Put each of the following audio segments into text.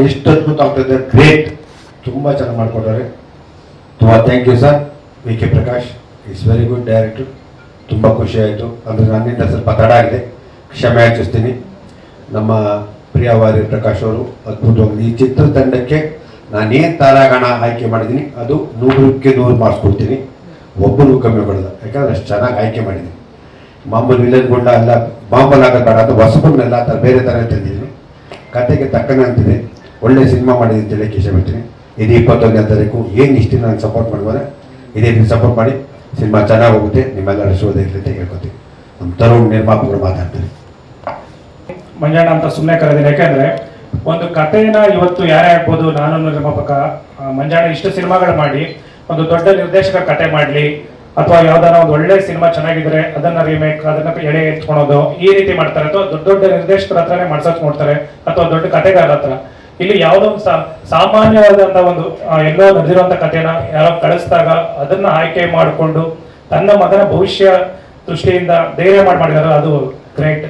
ಎಷ್ಟು ಅದ್ಭುತ ಆಗ್ತದೆ ಗ್ರೇಟ್ ತುಂಬ ಚೆನ್ನಾಗಿ ಮಾಡ್ಕೊಟ್ಟಾರೆ ತುಂಬ thank you sir V K Prakash is very good director ತುಂಬ ಖುಷಿ ಆಯಿತು. ಅಂದರೆ ನನ್ನಿಂದ ಸ್ವಲ್ಪ ತಡ ಆಗಿದೆ. ಕ್ಷಮೆ ಯಾಚಿಸ್ತೀನಿ ನಮ್ಮ ಪ್ರಿಯವಾರಿ ಪ್ರಕಾಶ್ ಅವರು ಅದ್ಭುತವಾಗಿ ಈ ಚಿತ್ರತಂಡಕ್ಕೆ ನಾನೇನು ತಾರಾಗಣ ಆಯ್ಕೆ ಮಾಡಿದ್ದೀನಿ, ಅದು ನೂರಕ್ಕೆ ನೂರು ಮಾರ್ಕ್ಸ್ ಕೊಡ್ತೀನಿ. ಒಬ್ಬರು ಕಮ್ಮಿ ಕೊಡಲ್ಲ. ಯಾಕಂದ್ರೆ ಅಷ್ಟು ಚೆನ್ನಾಗಿ ಆಯ್ಕೆ ಮಾಡಿದ್ದೀನಿ. ಮಾಮೂಲಿ ವಿಲನ್ ಗುಂಡ ಎಲ್ಲ ಬೇಡ, ಅದು ಹೊಸಬನ್ನೆಲ್ಲ ಆ ಥರ ಬೇರೆ ಥರ ತಂದಿದ್ದೀನಿ. ಕತೆಗೆ ತಕ್ಕನೆ ಒಳ್ಳೆ ಸಿನಿಮಾ ಮಾಡಿದೆ ಅಂತ ಹೇಳಕ್ಕೆ ಇಷ್ಟಪಡ್ತೀನಿ. ಇದು ಇಪ್ಪತ್ತೊಂದನೇ ತಾರೀಕು, ಏನು ಇಷ್ಟು ನಾನು ಸಪೋರ್ಟ್ ಮಾಡ್ಬೋದೆ ಇದೇ ರೀತಿ ಸಪೋರ್ಟ್ ಮಾಡಿ ಸಿನಿಮಾ ಚೆನ್ನಾಗಿ ಹೋಗುತ್ತೆ, ನಿಮ್ಮೆಲ್ಲರ ಶೋಧ ಇರಲಿ ಅಂತ ಹೇಳ್ಕೊತೀನಿ ನಮ್ಮ ತರುಣ್ ನಿರ್ಮಾಪಕರು ಮಾತಾಡ್ತಾರೆ. ಮಂಜಣ್ಣ ಅಂತ ಸುಮ್ಮನೆ ಕರೆದಿನಿ, ಯಾಕೆಂದರೆ ಒಂದು ಕಥೆನ ಇವತ್ತು ಯಾರೇ ಆಗ್ಬೋದು, ನಾನು ನಿರ್ಮಾಪಕ ಮಂಜಾಣ ಇಷ್ಟು ಸಿನಿಮಾಗಳು ಮಾಡಿ, ಒಂದು ದೊಡ್ಡ ನಿರ್ದೇಶಕ ಕತೆ ಮಾಡಲಿ, ಅಥವಾ ಯಾವ್ದಾರ ಒಂದು ಒಳ್ಳೆ ಸಿನಿಮಾ ಚೆನ್ನಾಗಿದ್ರೆ ಅದನ್ನ ರೀಮೇಕ್ ಅದನ್ನ ಎಳೆ ಎತ್ಕೊಳೋದು, ಈ ರೀತಿ ಮಾಡ್ತಾರೆ. ಅಥವಾ ದೊಡ್ಡ ದೊಡ್ಡ ನಿರ್ದೇಶಕರ ಹತ್ರನೇ ಮಾಡ್ಸಕ್ ನೋಡ್ತಾರೆ, ಅಥವಾ ದೊಡ್ಡ ಕತೆಗಾರ ಹತ್ರ. ಇಲ್ಲಿ ಯಾವುದೋ ಒಂದು ಸಾಮಾನ್ಯವಾದಂತ ಒಂದು ಎಲ್ಲೋ ನಡೆದಿರುವಂತ ಕಥೆನ ಯಾರೋ ಕಳಿಸಿದಾಗ ಅದನ್ನ ಆಯ್ಕೆ ಮಾಡಿಕೊಂಡು ತನ್ನ ಮಗನ ಭವಿಷ್ಯ ದೃಷ್ಟಿಯಿಂದ ಧೈರ್ಯ ಮಾಡಿ ಮಾಡಿದಾರ ಅದು ಗ್ರೇಟ್.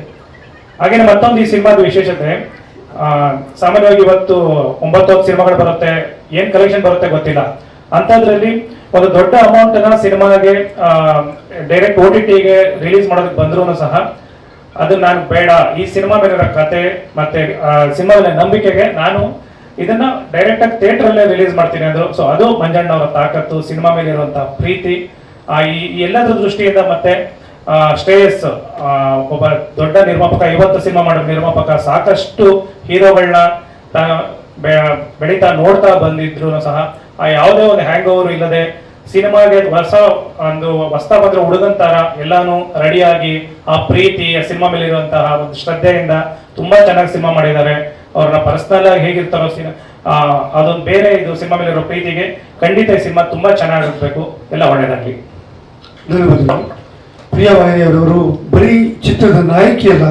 ಹಾಗೇನೆ ಮತ್ತೊಂದು ಈ ಸಿನಿಮಾದ ವಿಶೇಷತೆ ಆ, ಸಾಮಾನ್ಯವಾಗಿ ಇವತ್ತು ಒಂಬತ್ತು ಸಿನಿಮಾಗಳು ಬರುತ್ತೆ ಏನ್ ಕಲೆಕ್ಷನ್ ಬರುತ್ತೆ ಗೊತ್ತಿಲ್ಲ. ಅಂತದ್ರಲ್ಲಿ ಒಂದು ದೊಡ್ಡ ಅಮೌಂಟ್ನ ಸಿನಿಮಾಗೆ ಡೈರೆಕ್ಟ್ ಓ ಟಿ ಟಿಗೆ ರಿಲೀಸ್ ಮಾಡೋದಕ್ಕೆ ಬಂದ್ರು ಸಹ ಅದು ನಾನು ಬೇಡ. ಈ ಸಿನಿಮಾ ಮೇಲಿರೋ ಕತೆ ಮತ್ತೆ ಸಿನಿಮಾ ನಂಬಿಕೆಗೆ ನಾನು ಇದನ್ನ ಡೈರೆಕ್ಟ್ ಆಗಿ ಥಿಯೇಟರ್ ಅಲ್ಲೇ ರಿಲೀಸ್ ಮಾಡ್ತೀನಿ ಅಂದ್ರು. ಸೊ ಅದು ಮಂಜಣ್ಣ ಅವರ ತಾಕತ್ತು ಸಿನಿಮಾ ಮೇಲಿರುವಂತಹ ಪ್ರೀತಿ ಆ, ಈ ಎಲ್ಲದರ ದೃಷ್ಟಿಯಿಂದ ಮತ್ತೆ ಶ್ರೇಯಸ್ ಒಬ್ಬ ದೊಡ್ಡ ನಿರ್ಮಾಪಕ ಇವತ್ತು ಸಿನಿಮಾ ಮಾಡೋ ನಿರ್ಮಾಪಕ ಸಾಕಷ್ಟು ಹೀರೋಗಳನ್ನ ಬೆಳೀತಾ ನೋಡ್ತಾ ಬಂದಿದ್ರು ಸಹ ಆ ಯಾವುದೇ ಒಂದು ಹ್ಯಾಂಗ್ ಓವರ್ ಇಲ್ಲದೆ ಸಿನಿಮಾಗೆ ಹೊಸ ಒಂದು ಹೊಸ ಬಂದ್ರೆ ಎಲ್ಲಾನು ರೆಡಿಯಾಗಿ ಆ ಪ್ರೀತಿ ಸಿನಿಮಾ ಮೇಲೆ ಇರುವಂತಹ ಒಂದು ಶ್ರದ್ಧೆಯಿಂದ ತುಂಬಾ ಚೆನ್ನಾಗಿ ಸಿನಿಮಾ ಮಾಡಿದ್ದಾರೆ. ಅವ್ರನ್ನ ಪರ್ಸನಲ್ ಆಗಿ ಹೇಗಿರ್ತಾರೋ ಸಿನಿಮಾ ಅದೊಂದು ಬೇರೆ ಇದು ಸಿನಿಮಾ ಮೇಲೆ ಇರೋ ಪ್ರೀತಿಗೆ ಖಂಡಿತ ಈ ಸಿನಿಮಾ ತುಂಬಾ ಚೆನ್ನಾಗಿರ್ಬೇಕು. ಎಲ್ಲ ಒಳ್ಳೇದಾಗ್ಲಿ. ಪ್ರಿಯ ವಾಹಿನಿಯವರವರು ಬರೀ ಚಿತ್ರದ ನಾಯಕಿ ಅಲ್ಲ